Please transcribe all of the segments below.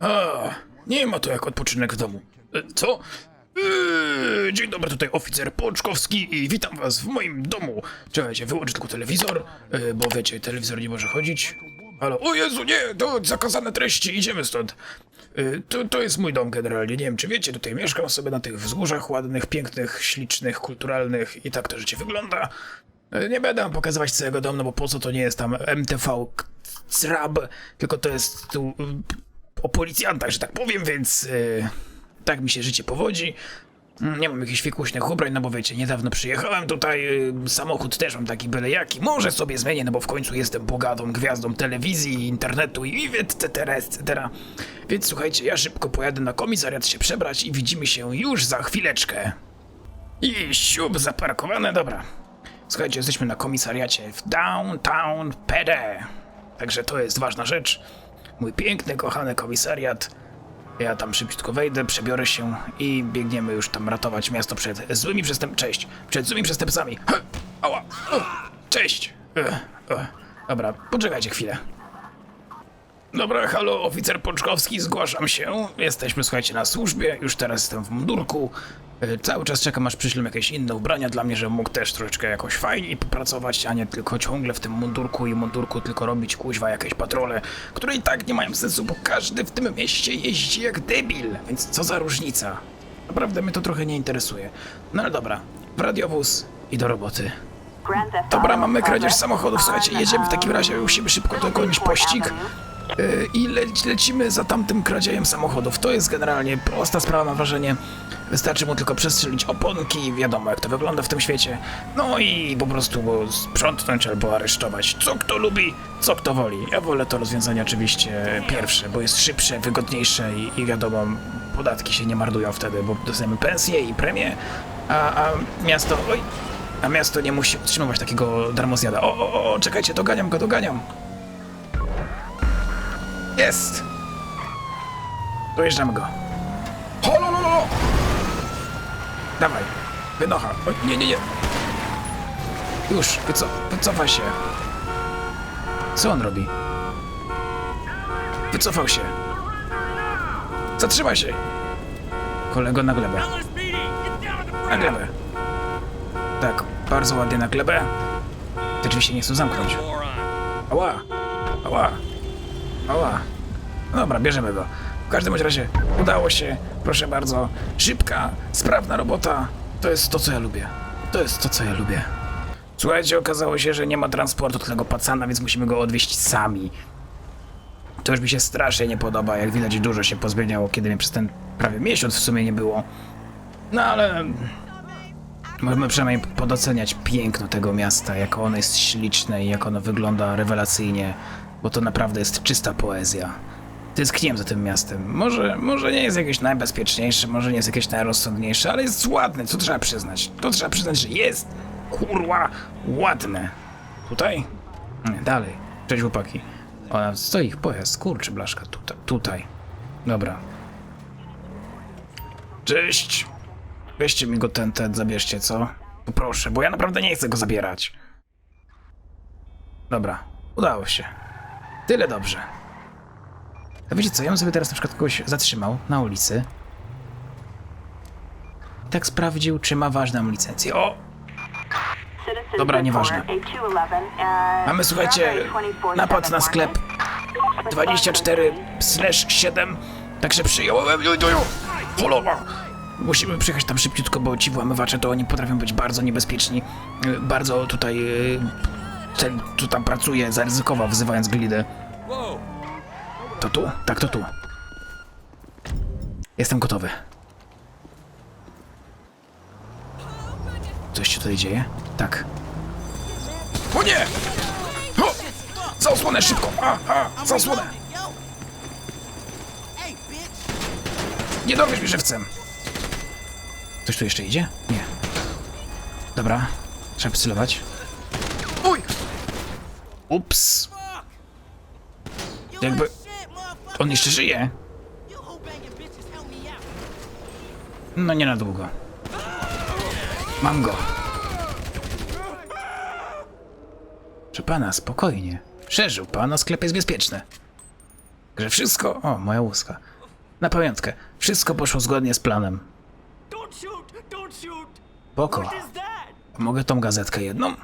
A, nie ma to jak odpoczynek w domu. E, Co? Eee, dzień dobry, tutaj oficer Pączkowski i witam was w moim domu. Czekajcie, wyłączę tylko telewizor, e, bo wiecie, telewizor nie może chodzić. Halo, o Jezu, nie, to zakazane treści, idziemy stąd. E, To, to jest mój dom generalnie, nie wiem czy wiecie, tutaj mieszkam sobie na tych wzgórzach ładnych, pięknych, ślicznych, kulturalnych i tak to życie wygląda. E, Nie będę wam pokazywać całego domu, no bo po co to nie jest tam MTV CRAB, tylko to jest tu o policjantach, że tak powiem, więc y, tak mi się życie powodzi. Mm, Nie mam jakichś fikuśnych ubrań, no bo wiecie, niedawno przyjechałem tutaj, y, samochód też mam taki byle jaki, może sobie zmienię, no bo w końcu jestem bogatą gwiazdą telewizji, internetu i etc., etc. Więc słuchajcie, ja szybko pojadę na komisariat się przebrać i widzimy się już za chwileczkę. I siup zaparkowane, dobra. Słuchajcie, jesteśmy na komisariacie w Downtown PD. Także to jest ważna rzecz. Mój piękny, kochany komisariat. Ja tam szybciutko wejdę, przebiorę się i biegniemy już tam ratować miasto przed złymi przestęp... Cześć! Przed złymi przestępcami! Ała! Cześć! E, e, Dobra, poczekajcie chwilę. Dobra, halo, oficer Pączkowski, zgłaszam się. Jesteśmy, słuchajcie, na służbie, już teraz jestem w mundurku. E, Cały czas czekam, aż przyślą jakieś inne ubrania dla mnie, żebym mógł też troszeczkę jakoś fajniej popracować, a nie tylko ciągle w tym mundurku i mundurku tylko robić kuźwa jakieś patrole, które i tak nie mają sensu, bo każdy w tym mieście jeździ jak debil, więc co za różnica. Naprawdę mnie to trochę nie interesuje. No ale dobra, w radiowóz i do roboty. Dobra, mamy kradzież samochodów, słuchajcie, jedziemy w takim razie, musimy szybko dogonić pościg. Yy, I le lecimy za tamtym kradziejem samochodów. To jest generalnie prosta sprawa, mam wrażenie. Wystarczy mu tylko przestrzelić oponki, wiadomo jak to wygląda w tym świecie. No i po prostu sprzątnąć albo aresztować. Co kto lubi, co kto woli. Ja wolę to rozwiązanie oczywiście pierwsze, bo jest szybsze, wygodniejsze i, i wiadomo, podatki się nie marnują wtedy, bo dostajemy pensję i premię, a, a miasto... Oj, a miasto nie musi utrzymywać takiego darmozjada. O, o, o, czekajcie, doganiam go, doganiam. Jest! Dojeżdżamy go. Holo, lo, lo, lo. Dawaj, wynocha. O, nie, nie, nie. Już, wyco wycofaj się. Co on robi? Wycofał się. Zatrzymaj się. Kolego na glebę. Na glebę. Tak, bardzo ładnie na glebę. Drzwi się nie chcą zamknąć. Ała! Ała! No dobra, bierzemy go. W każdym razie udało się, proszę bardzo. Szybka, sprawna robota. To jest to, co ja lubię. To jest to, co ja lubię. Słuchajcie, okazało się, że nie ma transportu tego pacana, więc musimy go odwieźć sami. To już mi się strasznie nie podoba. Jak widać, dużo się pozmieniało, kiedy mnie przez ten prawie miesiąc w sumie nie było. No ale Możemy przynajmniej podoceniać piękno tego miasta, jak ono jest śliczne i jak ono wygląda rewelacyjnie, bo to naprawdę jest czysta poezja. Tęskniłem za tym miastem. Może, może nie jest jakieś najbezpieczniejsze, może nie jest jakieś najrozsądniejsze, ale jest ładne, co trzeba przyznać. To trzeba przyznać, że jest, kurwa, ładne. Tutaj? Nie, dalej. Cześć chłopaki. Ona stoi ich pojazd, kurczy blaszka, tutaj, tutaj. Dobra. Cześć. Weźcie mi go ten, ten, zabierzcie, co? Poproszę, bo ja naprawdę nie chcę go zabierać. Dobra, udało się. Tyle dobrze. A wiecie co, ja bym sobie teraz na przykład kogoś zatrzymał na ulicy. Tak sprawdził, czy ma ważną licencję. O! Dobra, nieważne. Mamy, słuchajcie, napad na sklep 24 slash 7. Także przyjąłem. Polowa! Musimy przyjechać tam szybciutko, bo ci włamywacze to oni potrafią być bardzo niebezpieczni. Bardzo tutaj y, ten, co tam pracuje, zaryzykował wzywając glidę. To tu? Tak, to tu. Jestem gotowy. Coś się tutaj dzieje? Tak. O nie! O! Za osłonę szybko! A, a, za osłonę! Nie dorwiesz mnie żywcem! Ktoś tu jeszcze idzie? Nie. Dobra, trzeba przycelować. Ups! Jakby... On jeszcze żyje? No nie na długo. Mam go. Proszę pana, spokojnie. Przeżył pan, sklep jest bezpieczny. Że wszystko... O, moja łuska. Na pamiątkę. Wszystko poszło zgodnie z planem. That? Mogę tą gazetkę jedną?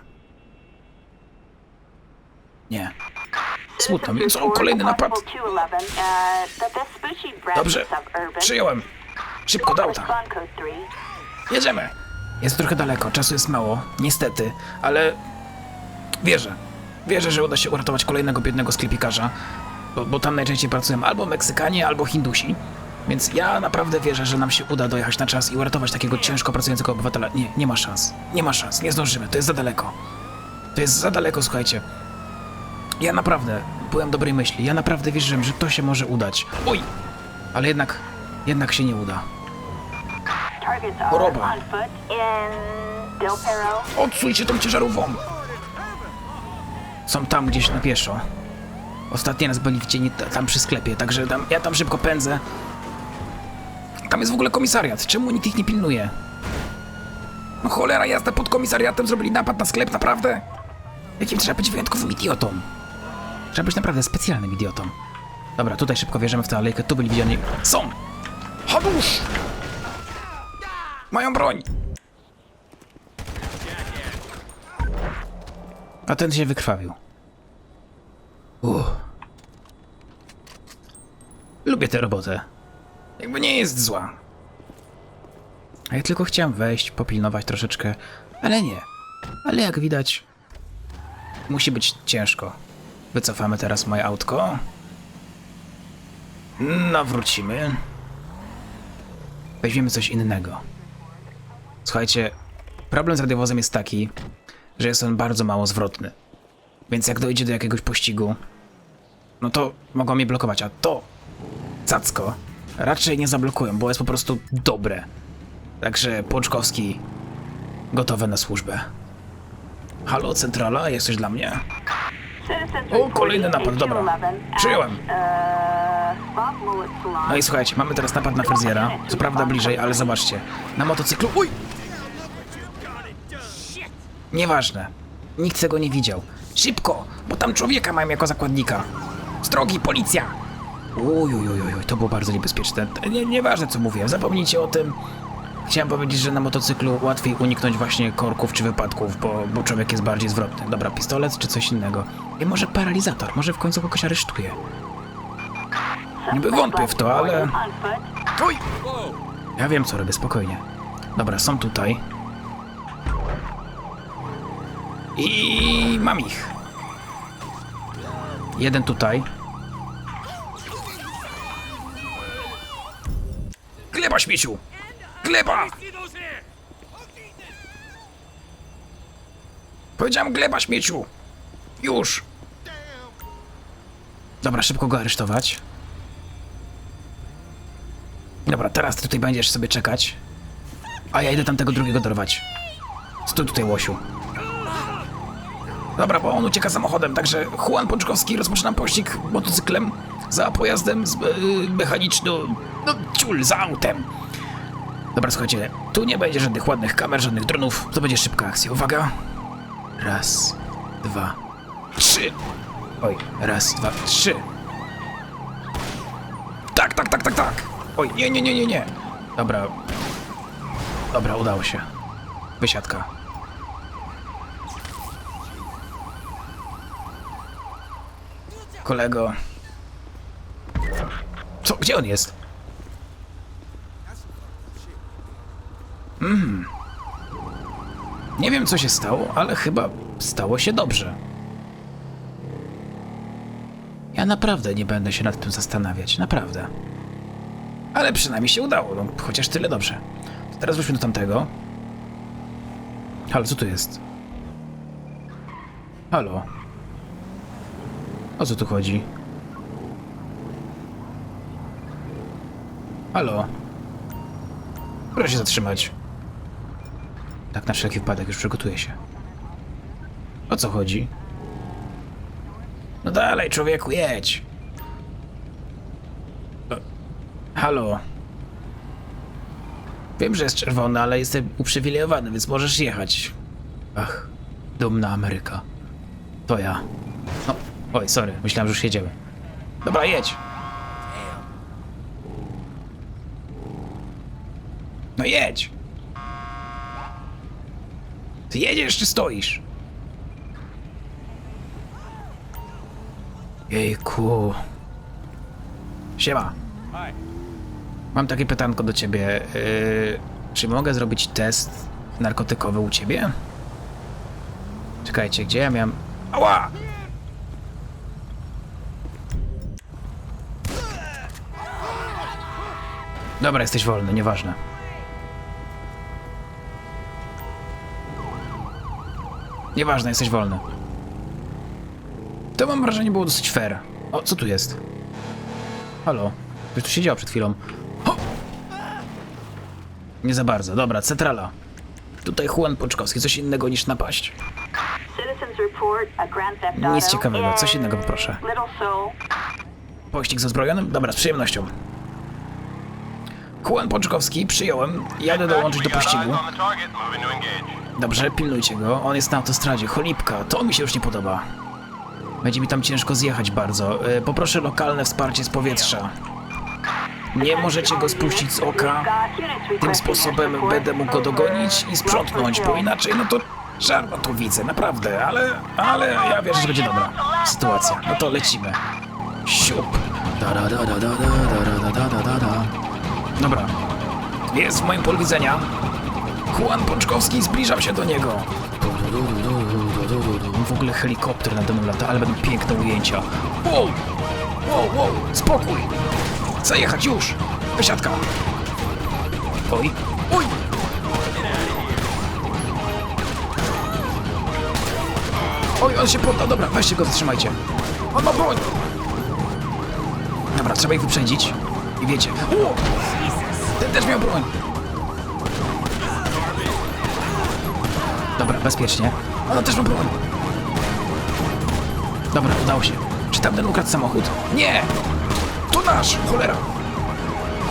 Nie. Smutno mi. Co? Kolejny napad? Dobrze. Przyjąłem. Szybko do. Jedziemy. Jest trochę daleko, czasu jest mało, niestety, ale wierzę. Wierzę, że uda się uratować kolejnego biednego sklepikarza, bo, bo tam najczęściej pracują albo Meksykanie, albo Hindusi. Więc ja naprawdę wierzę, że nam się uda dojechać na czas i uratować takiego ciężko pracującego obywatela. Nie, nie ma szans. Nie ma szans, nie zdążymy, to jest za daleko. To jest za daleko, słuchajcie. Ja naprawdę byłem dobrej myśli, ja naprawdę wierzyłem, że to się może udać. Oj! Ale jednak, jednak się nie uda. Choroba. Odsuń się tą ciężarówką! Są tam gdzieś na pieszo. Ostatni raz byli widzieni tam przy sklepie, także tam, ja tam szybko pędzę. Tam jest w ogóle komisariat, czemu nikt ich nie pilnuje? No cholera jasna, pod komisariatem zrobili napad na sklep, naprawdę? Jakim trzeba być wyjątkowym idiotą? Trzeba być naprawdę specjalnym idiotą. Dobra, tutaj szybko wjeżdżamy w tę alejkę, tu byli widziani. Są! Hadusz! Mają broń! A ten się wykrwawił. Uff. Lubię tę robotę. Jakby nie jest zła. Ja tylko chciałem wejść, popilnować troszeczkę, ale nie. Ale jak widać, musi być ciężko. Wycofamy teraz moje autko. Nawrócimy. Weźmiemy coś innego. Słuchajcie, problem z radiowozem jest taki, że jest on bardzo mało zwrotny. Więc jak dojdzie do jakiegoś pościgu, no to mogą mnie blokować, a to cacko raczej nie zablokują, bo jest po prostu dobre. Także Pączkowski gotowe na służbę. Halo, centrala, jest coś dla mnie? O, kolejny napad, dobra. Przyjąłem. No i słuchajcie, mamy teraz napad na fryzjera. Co prawda bliżej, ale zobaczcie. Na motocyklu. Uj! Nieważne. Nikt tego nie widział. Szybko, bo tam człowieka mają jako zakładnika. Z drogi, policja! Uj, uj, uj, uj, uj, to było bardzo niebezpieczne. Nie, nieważne co mówię, zapomnijcie o tym. Chciałem powiedzieć, że na motocyklu łatwiej uniknąć właśnie korków czy wypadków, bo, bo człowiek jest bardziej zwrotny. Dobra, pistolet czy coś innego. I może paralizator, może w końcu kogoś aresztuje. Niby wątpię w to, ale... Oj! Ja wiem co robię, spokojnie. Dobra, są tutaj. I mam ich. Jeden tutaj. Gleba śmieciu! Gleba! Powiedziałem gleba śmieciu! Już! Dobra, szybko go aresztować. Dobra, teraz ty tutaj będziesz sobie czekać. A ja idę tam tego drugiego dorwać. Stój tutaj, łosiu. Dobra, bo on ucieka samochodem, także Juan Pączkowski rozpoczyna pościg motocyklem za pojazdem z, yy, mechanicznym, no ciul, za autem. Dobra, słuchajcie, tu nie będzie żadnych ładnych kamer, żadnych dronów, to będzie szybka akcja. Uwaga. Raz, dwa, trzy. Oj, raz, dwa, trzy. Tak, tak, tak, tak, tak. Oj, nie, nie, nie, nie, nie. Dobra. Dobra, udało się. Wysiadka. Kolego. Co? Gdzie on jest? Mm. Nie wiem, co się stało, ale chyba stało się dobrze. Ja naprawdę nie będę się nad tym zastanawiać, naprawdę. Ale przynajmniej się udało, no, chociaż tyle dobrze. To teraz wróćmy do tamtego. Halo, co tu jest? Halo? O co tu chodzi? Halo? Proszę się zatrzymać. Tak na wszelki wypadek już przygotuję się. O co chodzi? No dalej, człowieku, jedź! E, halo. Wiem, że jest czerwony, ale jestem uprzywilejowany, więc możesz jechać. Ach, dumna Ameryka. To ja. No, oj, sorry, myślałem, że już jedziemy. Dobra, jedź! No jedź! Ty jedziesz czy stoisz? Jejku. Siema. Mam takie pytanko do ciebie. Yy, czy mogę zrobić test narkotykowy u ciebie? Czekajcie, gdzie ja miałem... Ała! Dobra, jesteś wolny, nieważne. Nieważne, jesteś wolny. To mam wrażenie było dosyć fair. O, co tu jest? Halo? Ktoś tu siedział przed chwilą. Ho! Nie za bardzo. Dobra, centrala. Tutaj Juan Poczkowski. Coś innego niż napaść. Citizens report a Grand Theft Auto Nic ciekawego. Coś in innego poproszę. Pościg ze zbrojonym? Dobra, z przyjemnością. Juan Poczkowski, przyjąłem. Jadę dołączyć do pościgu. Dobrze, pilnujcie go. On jest na autostradzie. Cholipka, to mi się już nie podoba. Będzie mi tam ciężko zjechać bardzo. E, poproszę lokalne wsparcie z powietrza. Nie możecie go spuścić z oka. Tym sposobem będę mógł go dogonić i sprzątnąć, bo inaczej no to żarno tu widzę, naprawdę, ale, ale ja wierzę, że będzie dobra sytuacja. No to lecimy. Siup. Dobra. Jest w moim polu widzenia. Juan Pączkowski zbliżam się do niego. W ogóle helikopter nade mną lata, ale będą piękne ujęcia. Wow! Wow, wow, spokój! Zajechać już! Wysiadka! Oj! Oj! Oj, on się poddał, dobra, weźcie go, zatrzymajcie. On ma broń! Dobra, trzeba ich wyprzędzić. I wiecie. O! Ten też miał broń! Bezpiecznie. Ona też ma broń. Dobra, udało się. Czy tamten ukradł samochód? Nie! To nasz! Cholera!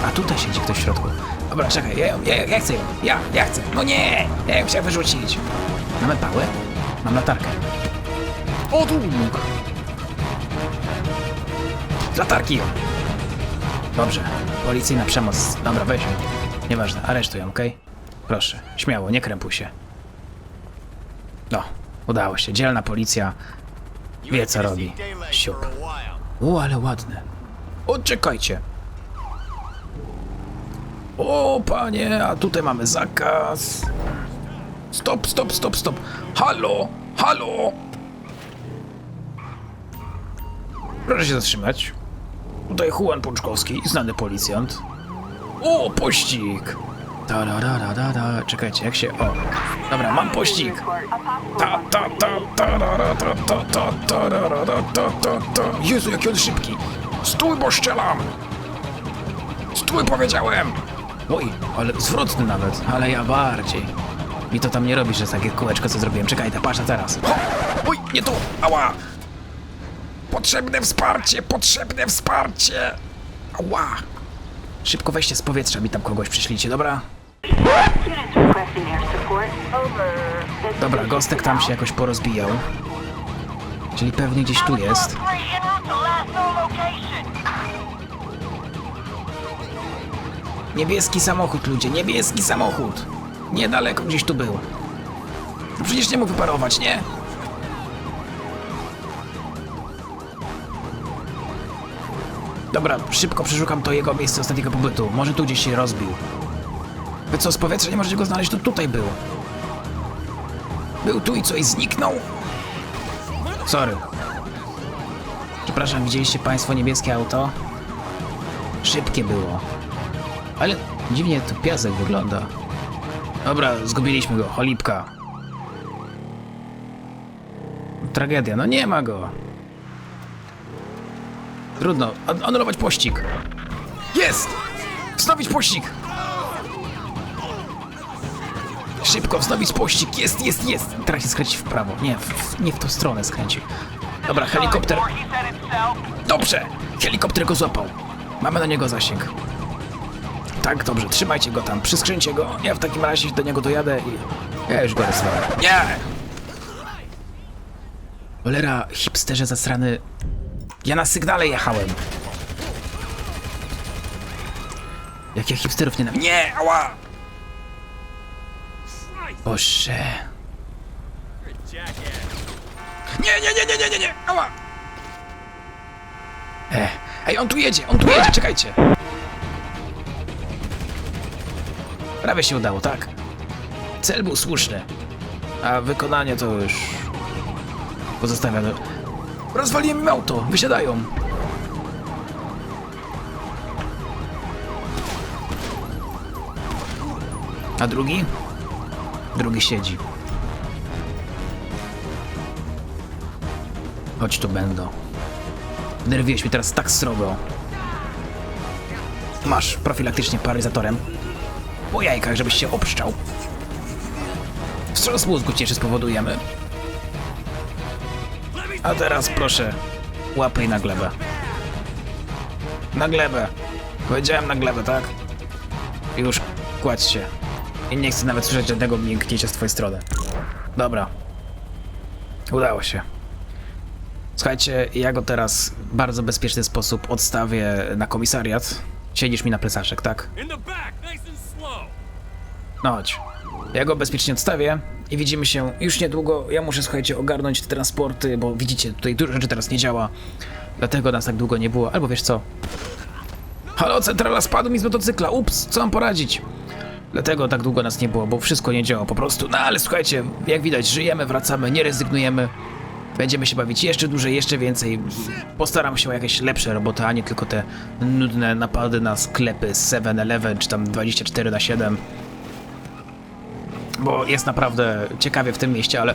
A tutaj siedzi ktoś w środku. Dobra, czekaj, ja, ją- ja, ja chcę ją. Ja, ja chcę. No nie! Ja ją chciałem wyrzucić. Mamy pałę? Mam latarkę. O, mógł. Latarki ją. Dobrze. Policyjna przemoc. Dobra, weź. Nieważne, aresztuj ją, okej? Proszę, śmiało, nie krępuj się. No, udało się. Dzielna policja wie co robi. Siup. O, ale ładne. O, czekajcie. O, panie, a tutaj mamy zakaz. Stop, stop, stop, stop. Halo, halo. Proszę się zatrzymać. Tutaj Juan Pączkowski, znany policjant. O, pościg. Da, da, da, da, da, da. Czekajcie, jak się... O, dobra, mam pościg. Ta, ta, ta, ta, ta, ta, ta, ta, ta, ta, ta. Jezu, jaki on szybki. Stój, bo strzelam. Stój, powiedziałem. Oj, ale zwrotny nawet, ale ja bardziej. Mi to tam nie robi, że takie kółeczko, co zrobiłem. Czekaj, ta patrz na teraz. Oj, nie tu, ała. Potrzebne wsparcie, potrzebne wsparcie. Ała. Szybko weźcie z powietrza, mi tam kogoś przyślijcie, dobra? Dobra, Gostek tam się jakoś porozbijał. Czyli pewnie gdzieś tu jest. Niebieski samochód, ludzie, niebieski samochód. Niedaleko gdzieś tu był. No przecież nie mógł wyparować, nie? Dobra, szybko przeszukam to jego miejsce ostatniego pobytu. Może tu gdzieś się rozbił. Wy co, z powietrza nie możecie go znaleźć? To tutaj był. Był tu i co, i zniknął? Sorry. Przepraszam, widzieliście państwo niebieskie auto? Szybkie było. Ale dziwnie tu piasek wygląda. Dobra, zgubiliśmy go, cholipka. Tragedia, no nie ma go. Trudno, an- anulować pościg. Jest! Wznowić pościg! Szybko, wznowić pościg. Jest, jest, jest. Teraz się skręcić w prawo. Nie, w, nie w tą stronę skręci. Dobra, helikopter. Dobrze! Helikopter go złapał. Mamy na niego zasięg. Tak, dobrze, trzymajcie go tam, przyskrzyncie go. Ja w takim razie do niego dojadę i... Ja już go rozwalę. Nie! Cholera, hipsterze zasrany... Ja na sygnale jechałem. Jak ja hipsterów nie... Nie, ała! Boże. Nie, nie, nie, nie, nie, nie, nie! Ała! E, ej, on tu jedzie, on tu jedzie, czekajcie! Prawie się udało, tak? Cel był słuszny, a wykonanie to już pozostawia do... Rozwaliłem im auto, wysiadają! A drugi? Drugi siedzi. Chodź tu, będą. Nerwiłeś mnie teraz tak srogo. Masz profilaktycznie paryzatorem. Po jajkach, żebyś się obszczał. Wstrząs mózgu ci jeszcze spowodujemy. A teraz proszę, łapaj na glebę. Na glebę. Powiedziałem na glebę, tak? Już, kładź się. I nie chcę nawet słyszeć żadnego mięknięcia z twojej strony. Dobra. Udało się. Słuchajcie, ja go teraz w bardzo bezpieczny sposób odstawię na komisariat. Siedzisz mi na plecaszek, tak? No chodź. Ja go bezpiecznie odstawię i widzimy się już niedługo. Ja muszę, słuchajcie, ogarnąć te transporty, bo widzicie, tutaj dużo rzeczy teraz nie działa. Dlatego nas tak długo nie było. Albo wiesz co? Halo, centrala spadł mi z motocykla. Ups, co mam poradzić? Dlatego tak długo nas nie było, bo wszystko nie działa po prostu. No ale słuchajcie, jak widać, żyjemy, wracamy, nie rezygnujemy. Będziemy się bawić jeszcze dłużej, jeszcze więcej. Postaram się o jakieś lepsze roboty, a nie tylko te nudne napady na sklepy 7-Eleven czy tam 24 na 7 bo jest naprawdę ciekawie w tym mieście, ale...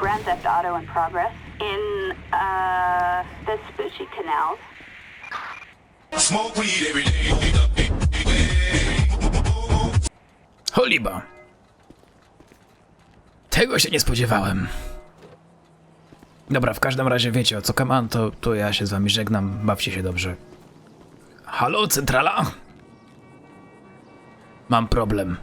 Grand Theft Auto in uh, Vespucci Canals. Holiba. Tego się nie spodziewałem. Dobra, w każdym razie wiecie o co kaman, to, to ja się z wami żegnam, bawcie się dobrze. Halo, centrala? Mam problem.